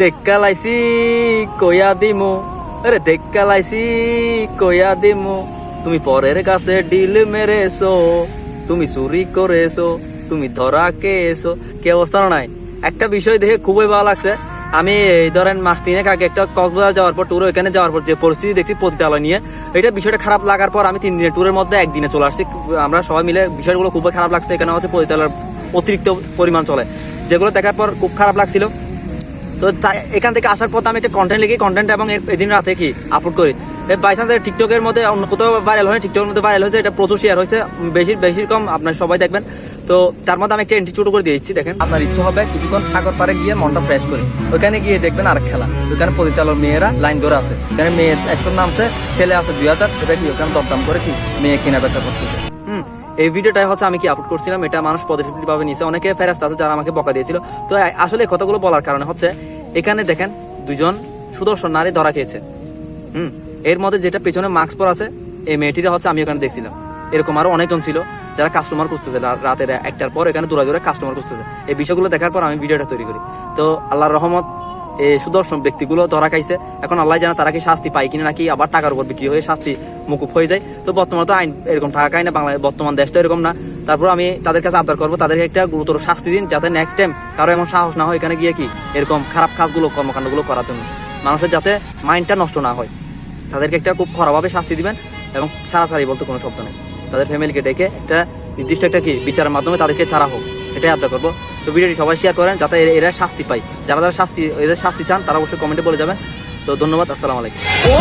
দেখা লাইছি কয়া দিমু। আরে দেখা লাইছি কয়া দিমু। তুমি পরের কাছে ডিল মেরেছো, তুমি চুরি করেছ, তুমি ধরা কেছো কি অবস্থা নাই? একটা বিষয় দেখে খুবই ভালো লাগছে। আমি এই ধরেন মাস তিনেক আগে একটা কক্সবাজার যাওয়ার পর ট্যুর ওইখানে যাওয়ার পর যে পরিস্থিতি দেখছি পতিতালয় নিয়ে, এটা বিষয়টা খারাপ লাগার পর আমি তিন দিনের ট্যুরের মধ্যে একদিনে চলে আসছি। আমরা সবাই মিলে বিষয়গুলো খুবই খারাপ লাগছে, এখানে হচ্ছে পতিতালয়ের অতিরিক্ত পরিমাণ চলে। যেগুলো দেখার পর খুব খারাপ লাগছিল। তো তাই এখান থেকে আসার পর আমি একটা কন্টেন্ট লিখি কন্টেন্ট এবং এদিন রাতে কি আপলোড করি। বাই চান্স টিকটকের মধ্যে অন্য কোথাও ভাইরাল হয় টিকটকের মধ্যে ভাইরাল হয়েছে, এটা প্রচুর শেয়ার হয়েছে বেশি বেশি কম আপনার সবাই দেখবেন। তো তার মধ্যে আমি একটা এন্ট্রি ছোট করে দিয়েছি, দেখেন। আপনার ইচ্ছে হবে কিছুক্ষণ সাগর পারে গিয়ে মনটা ফ্রেশ করি। ওখানে গিয়ে দেখবেন আর খেলা। ওখানে পরিচালক মেয়েরা লাইন ধরে আছে। এখানে মেয়ে একশো নামছে, ছেলে আছে দুই হাজার। এটা কি ওখানে দরদাম করে কি মেয়ে কেনা বেচা করতেছে? হুম, এই ভিডিওটা হচ্ছে আমি কি আপলোড করছিলাম, এটা মানুষ পজিটিভলি ভাবে নিয়েছে অনেকে ফেরাস্ত আছে যারা আমাকে বকা দিয়েছিল। তো আসলে কথাগুলো বলার কারণে হচ্ছে এখানে দেখেন দুজন সুদর্শন নারী ধরা খেয়েছে। হুম, এর মধ্যে যেটা পেছনে মাস্ক পর আছে, এই মেয়েটিরা হচ্ছে আমি ওখানে দেখছিলাম। এরকম আরও অনেকজন ছিল যারা কাস্টমার খুঁজতেছে। রাতের একটার পর এখানে দূরে দূরে কাস্টমার খুঁজতেছে। এই বিষয়গুলো দেখার পর আমি ভিডিওটা তৈরি করি। তো আল্লাহর রহমত সুদর্শন ব্যক্তিগুলো ধরা খাইছে। এখন আল্লাহ জানা তারা কি শাস্তি পায় কিনা, নাকি আবার টাকার উপর বিক্রি হয়ে শাস্তি মুকুব হয়ে যায়। তো বর্তমানে তো আইন এরকম টাকা খায় না, বাংলা বর্তমান দেশ তো এরকম না। তারপর আমি তাদের কাছে আবদার করব, তাদেরকে একটা গুরুতর শাস্তি দিন, যাতে নেক্সট টাইম কারও এমন সাহস না হয় এখানে গিয়ে কি এরকম খারাপ কাজগুলো, কর্মকাণ্ডগুলো করার জন্য। মানুষের যাতে মাইন্ডটা নষ্ট না হয়। তাদেরকে একটা খুব খরাভাবে শাস্তি দিবেন এবং ছাড়াছাড়ি বলতে কোনো শব্দ নেই। তাদের ফ্যামিলিকে ডেকে একটা নির্দিষ্ট একটা কি বিচারের মাধ্যমে তাদেরকে ছাড়া হোক, এটাই আবদার করব। তো ভিডিওটি সবাই শেয়ার করেন যাতে এরা- শাস্তি পায়। যারা যারা শাস্তি এদের শাস্তি চান তারা অবশ্যই কমেন্টে বলে যাবেন। তো ধন্যবাদ আসসালামু আলাইকুম। Oh,